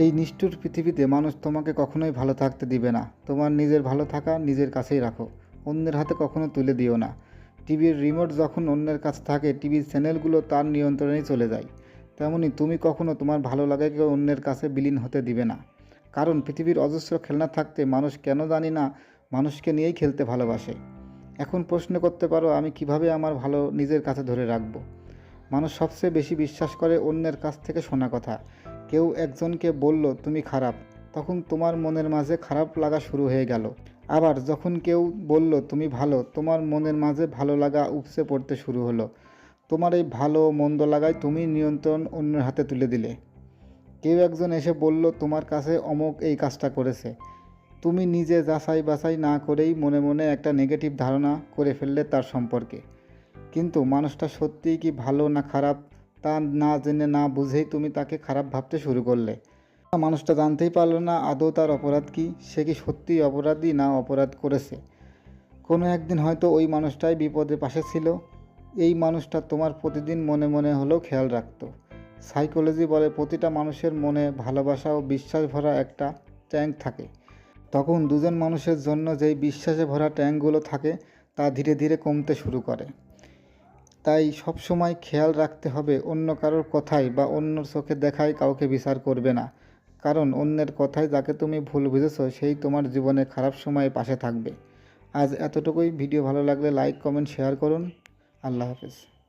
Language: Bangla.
এই নিষ্ঠুর পৃথিবীতে মানুষ তোমাকে কখনোই ভালো থাকতে দিবে না। তোমার নিজের ভালো থাকা নিজের কাছেই রাখো। অন্যের হাতে কখনো তুলে দিও না। টিভির রিমোট যখন অন্যের কাছে থাকে, টিভির চ্যানেলগুলো তার নিয়ন্ত্রণেই চলে যায়। তেমনি তুমি কখনো তোমার ভালো লাগাকে অন্যের কাছে বিলীন হতে দিবে না। কারণ পৃথিবীর অজস্র খেলনা থাকতে মানুষ কেন জানি না মানুষকে নিয়েই খেলতে ভালোবাসে। এখন প্রশ্ন করতে পারো, আমি কীভাবে আমার ভালো নিজের কাছে ধরে রাখব? মানুষ সবচেয়ে বেশি বিশ্বাস করে অন্যের কাছ থেকে শোনা কথা। কেউ একজনকে বলল, তুমি খারাপ। তখন তোমার মনের মাঝে খারাপ লাগা শুরু হয়ে গেল। আবার যখন কেউ বলল, তুমি ভালো, তোমার মনের মাঝে ভালো লাগা উপচে পড়তে শুরু হলো। তোমার এই ভালো, মন্দ লাগায় তুমি নিয়ন্ত্রণ অন্যের হাতে তুলে দিলে। কেউ একজন এসে বলল, তোমার কাছে অমুক এই কাজটা করেছে। তুমি নিজে যাচাই বাছাই না করেই মনে মনে একটা নেগেটিভ ধারণা করে ফেললে তার সম্পর্কে। কিন্তু মানুষটা সত্যিই কি ভালো না খারাপ তা না জেনে না বুঝেই তুমি তাকে খারাপ ভাবতে শুরু করলে। মানুষটা জানতেই পারল না আদৌ তার অপরাধ কি, সে কি সত্যিই অপরাধী না অপরাধ করেছে। কোনো একদিন হয়তো ওই মানুষটাই বিপদে পাশে ছিল। এই মানুষটা তোমার প্রতিদিন মনে মনে হলেও খেয়াল রাখতো। সাইকোলজি বলে প্রতিটা মানুষের মনে ভালোবাসা ও বিশ্বাস ভরা একটা ট্যাঙ্ক থাকে। তখন দুজন মানুষের জন্য যেই বিশ্বাসে ভরা ট্যাঙ্কগুলো থাকে তা ধীরে ধীরে কমতে শুরু করে। তাই সবসময় খেয়াল রাখতে হবে অন্য কারোর কথায় বা অন্য চোখে দেখায় কাউকে বিচার করবে না। কারণ অন্যের কথায় যাকে তুমি ভুল বুঝেছ, সেই তোমার জীবনে খারাপ সময়ে পাশে থাকবে। আজ এতটুকুই। ভিডিও ভালো লাগলে লাইক কমেন্ট শেয়ার করুন। আল্লাহ হাফেজ।